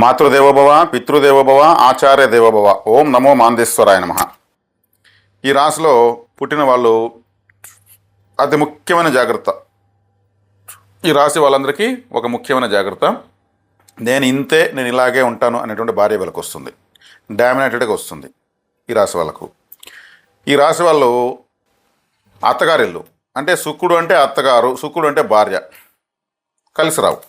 మాతృదేవోభవ పితృదేవోభవ ఆచార్య దేవభవ. ఓం నమో మాందేశ్వరాయ నమ. ఈ రాశిలో పుట్టిన వాళ్ళు అతి ముఖ్యమైన జాగ్రత్త. ఈ రాశి వాళ్ళందరికీ ఒక ముఖ్యమైన జాగ్రత్త. నేను ఇంతే నేను ఇలాగే ఉంటాను అనేటువంటి భార్య వీళ్ళకి వస్తుంది. డామినేటెడ్గా వస్తుంది ఈ రాశి వాళ్ళకు. ఈ రాశి వాళ్ళు అత్తగారిల్లు అంటే శుక్రుడు అంటే అత్తగారు శుక్రుడు అంటే భార్య. కలిసి రావు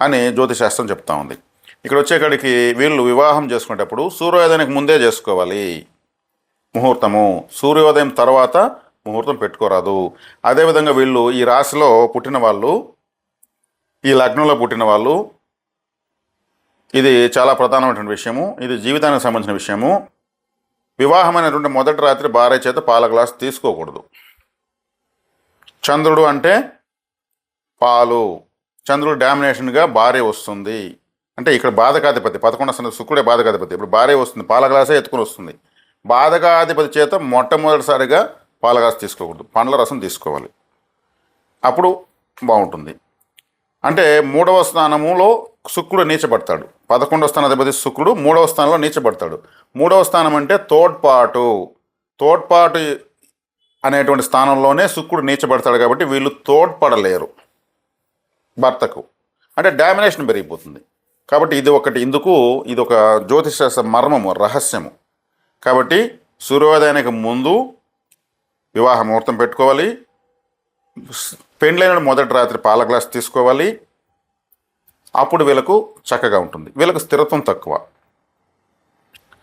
అని జ్యోతిశాస్త్రం చెప్తా ఉంది. ఇక్కడ వచ్చేకాడికి వీళ్ళు వివాహం చేసుకునేటప్పుడు సూర్యోదయానికి ముందే చేసుకోవాలి. ముహూర్తము. సూర్యోదయం తర్వాత ముహూర్తం పెట్టుకోరాదు. అదేవిధంగా వీళ్ళు ఈ రాశిలో పుట్టిన వాళ్ళు ఈ లగ్నంలో పుట్టిన వాళ్ళు ఇది చాలా ప్రధానమైనటువంటి విషయము. ఇది జీవితానికి సంబంధించిన విషయము. వివాహమైనటువంటి మొదటి రాత్రి భార్య చేత పాల గ్లాస్ తీసుకోకూడదు. చంద్రుడు అంటే పాలు. చంద్రుడు డామినేషన్గా భార్య వస్తుంది. అంటే ఇక్కడ బాధకాధిపతి పదకొండు స్థానం శుక్రుడే బాధకాధిపతి. ఇప్పుడు భార్య వస్తుంది పాలగ్లాసే ఎత్తుకుని వస్తుంది. బాధకాధిపతి చేత మొట్టమొదటిసారిగా పాలగ్లాస్ తీసుకోకూడదు. పండ్ల రసం తీసుకోవాలి. అప్పుడు బాగుంటుంది. అంటే మూడవ స్థానములో శుక్రుడు నీచబడతాడు. పదకొండవ స్థానాధిపతి శుక్రుడు మూడవ స్థానంలో నీచబడతాడు. మూడవ స్థానం అంటే తోడ్పాటు. తోడ్పాటు అనేటువంటి స్థానంలోనే శుక్రుడు నీచబడతాడు కాబట్టి వీళ్ళు తోడ్పడలేరు. భర్తకు. అంటే డామినేషన్ పెరిగిపోతుంది. కాబట్టి ఇది ఒకటి ఇందుకు ఇది ఒక జ్యోతిష మర్మము రహస్యము. కాబట్టి సూర్యోదయానికి ముందు వివాహ ముహూర్తం పెట్టుకోవాలి. పెండ్లైన మొదటి రాత్రి పాల గ్లాస్ తీసుకోవాలి. అప్పుడు వీళ్ళకు చక్కగా ఉంటుంది. వీళ్ళకు స్థిరత్వం తక్కువ.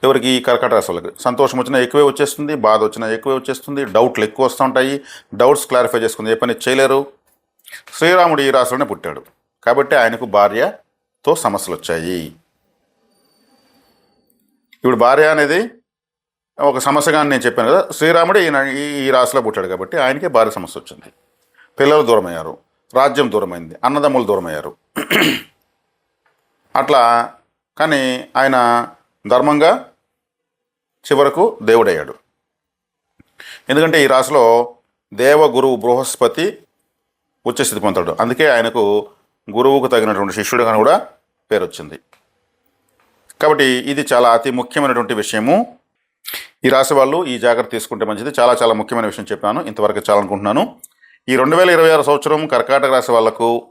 ఎవరికి ఈ కర్కట రాశి వాళ్ళకి సంతోషం వచ్చినా ఎక్కువే వచ్చేస్తుంది బాధ వచ్చినా ఎక్కువే వచ్చేస్తుంది డౌట్లు ఎక్కువ వస్తూ ఉంటాయి. డౌట్స్ క్లారిఫై చేసుకుంది ఏ పని చేయలేరు. శ్రీరాముడు ఈ రాశిలోనే పుట్టాడు. కాబట్టి ఆయనకు భార్య తో సమస్యలు వచ్చాయి ఇప్పుడు భార్య అనేది ఒక సమస్యగా నేను చెప్పాను కదా శ్రీరాముడు ఈయన ఈ ఈ రాశిలో పుట్టాడు కాబట్టి ఆయనకే భార్య సమస్య వచ్చింది పిల్లలు దూరమయ్యారు రాజ్యం దూరమైంది అన్నదమ్ములు దూరమయ్యారు. అట్లా కానీ ఆయన ధర్మంగా చివరకు దేవుడయ్యాడు. ఎందుకంటే ఈ రాశిలో దేవ గురువు బృహస్పతి ఉచ్చస్థితి పొందాడు అందుకే ఆయనకు గురువుకు తగినటువంటి శిష్యుడుగా కూడా పేరు వచ్చింది కాబట్టి ఇది చాలా అతి ముఖ్యమైనటువంటి విషయము. ఈ రాశి వాళ్ళు ఈ జాగ్రత్త తీసుకుంటే మంచిది. చాలా చాలా ముఖ్యమైన విషయం చెప్పాను. ఇంతవరకు చాలనుకుంటున్నాను. ఈ రెండు వేల ఇరవై ఆరు సంవత్సరం కర్కాటక రాశి వాళ్ళకు